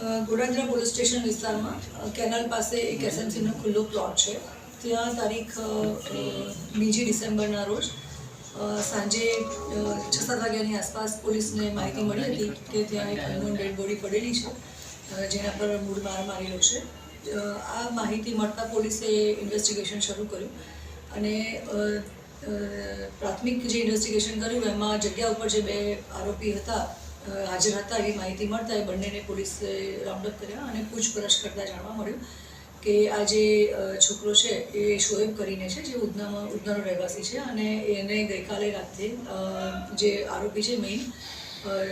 Godadara police station વિસ્તારમાં canal પાસે એક એસએમસીનો ખુલ્લો પ્લોટ છે. ત્યાં તારીખ બીજી ડિસેમ્બરના રોજ સાંજે છ સાત વાગ્યાની આસપાસ પોલીસને માહિતી મળી હતી કે ત્યાં એક અનનોન ડેડ બોડી પડેલી છે જેના પર મૂળ માર મારેલો છે. આ માહિતી મળતા પોલીસે ઇન્વેસ્ટિગેશન શરૂ કર્યું અને પ્રાથમિક જે ઇન્વેસ્ટિગેશન કર્યું, એમાં જગ્યા ઉપર જે બે આરોપી હતા હાજર હતા એવી માહિતી મળતા એ બંનેને પોલીસે રાઉન્ડઅપ કર્યા અને પૂછપરછ કરતા જાણવા મળ્યું કે આ જે છોકરો છે એ શોએબ કરીને છે, જે ઉધનામાં, ઉધનાનો રહેવાસી છે અને એને ગઈકાલે રાત્રે જે આરોપી છે મેઇન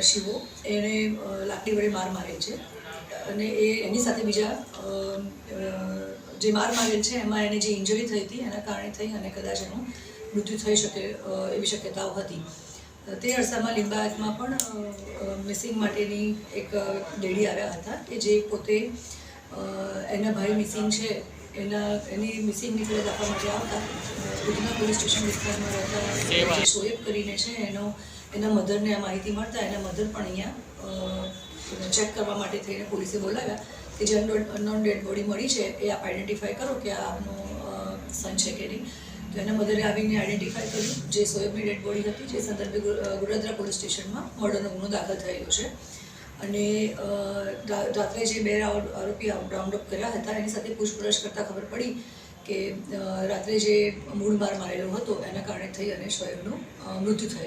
શિવો એણે લાકડી વડે માર મારે છે. અને એ એની સાથે બીજા જે માર મારેલ છે એમાં એને જે ઇન્જરી થઈ હતી એના કારણે થઈ અને કદાચ એનું મૃત્યુ થઈ શકે એવી શક્યતાઓ હતી. તે અરસામાં લિંબાયતમાં પણ મિસિંગ માટેની એક લેડી આવ્યા હતા કે જે પોતે એના ભાઈ મિસિંગ છે એના એની મિસિંગની ફરિયાદ આપવા માટે આવતા. ઉધના પોલીસ સ્ટેશન વિસ્તારમાં રહેતા જે શોએબ કરીને છે એનો એના મધરને આ માહિતી મળતા એના મધર પણ અહીંયા ચેક કરવા માટે થઈને પોલીસે બોલાવ્યા કે જે અનનોન ડેડ બોડી મળી છે એ આપ આઈડેન્ટિફાય કરો કે આ આપનું સન છે કે નહીં. તો એના મધરે આવીને આઈડેન્ટિફાઈ કર્યું જે સોયબની ડેડ બોડી હતી, જે સંદર્ભે ગુરુદ્રા પોલીસ સ્ટેશનમાં મર્ડરનો ગુનો દાખલ થયેલો છે. અને રાત્રે જે બે આરોપી રાઉન્ડ અપ કર્યા હતા, એની સાથે પૂછપરછ કરતાં ખબર પડી કે રાત્રે જે મૂળ માર મારેલો હતો, એના કારણે થઈ અને સોયબનું મૃત્યુ થયું